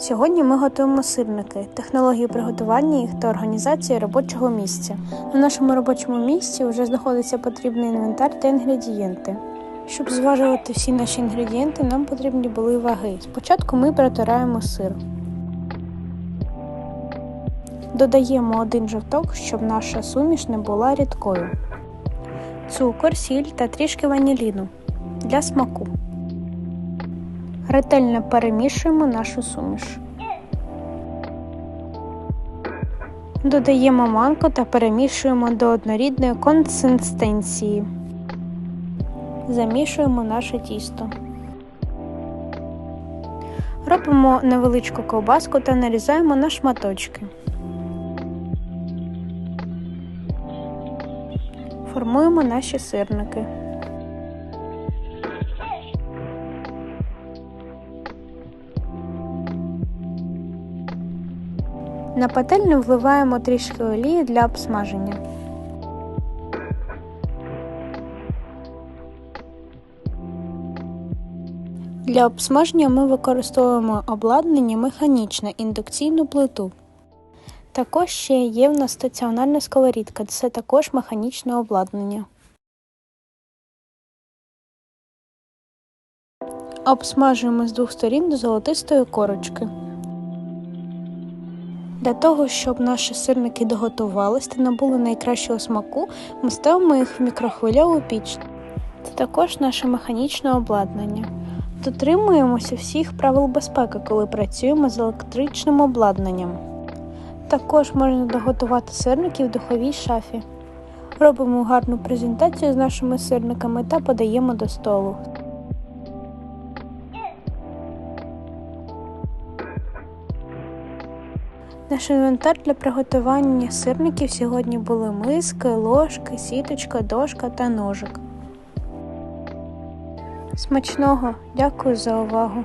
Сьогодні ми готуємо сирники, технології приготування їх та організації робочого місця. На нашому робочому місці вже знаходиться потрібний інвентар та інгредієнти. Щоб зважувати всі наші інгредієнти, нам потрібні були ваги. Спочатку ми протираємо сир. Додаємо один жовток, щоб наша суміш не була рідкою. Цукор, сіль та трішки ваніліну для смаку. Ретельно перемішуємо нашу суміш. Додаємо манку та перемішуємо до однорідної консистенції. Замішуємо наше тісто. Робимо невеличку ковбаску та нарізаємо на шматочки. Формуємо наші сирники. На пательню вливаємо трішки олії для обсмаження. Для обсмаження ми використовуємо обладнання механічне індукційну плиту. Також ще є в нас стаціонарна сковорідка, це також механічне обладнання. Обсмажуємо з двох сторін до золотистої корочки. Для того, щоб наші сирники доготувались та набули найкращого смаку, ми ставимо їх в мікрохвильову піч. Це також наше механічне обладнання. Дотримуємося всіх правил безпеки, коли працюємо з електричним обладнанням. Також можна доготувати сирники в духовій шафі. Робимо гарну презентацію з нашими сирниками та подаємо до столу. Наш інвентар для приготування сирників сьогодні були миски, ложки, сіточка, дошка та ножик. Смачного! Дякую за увагу!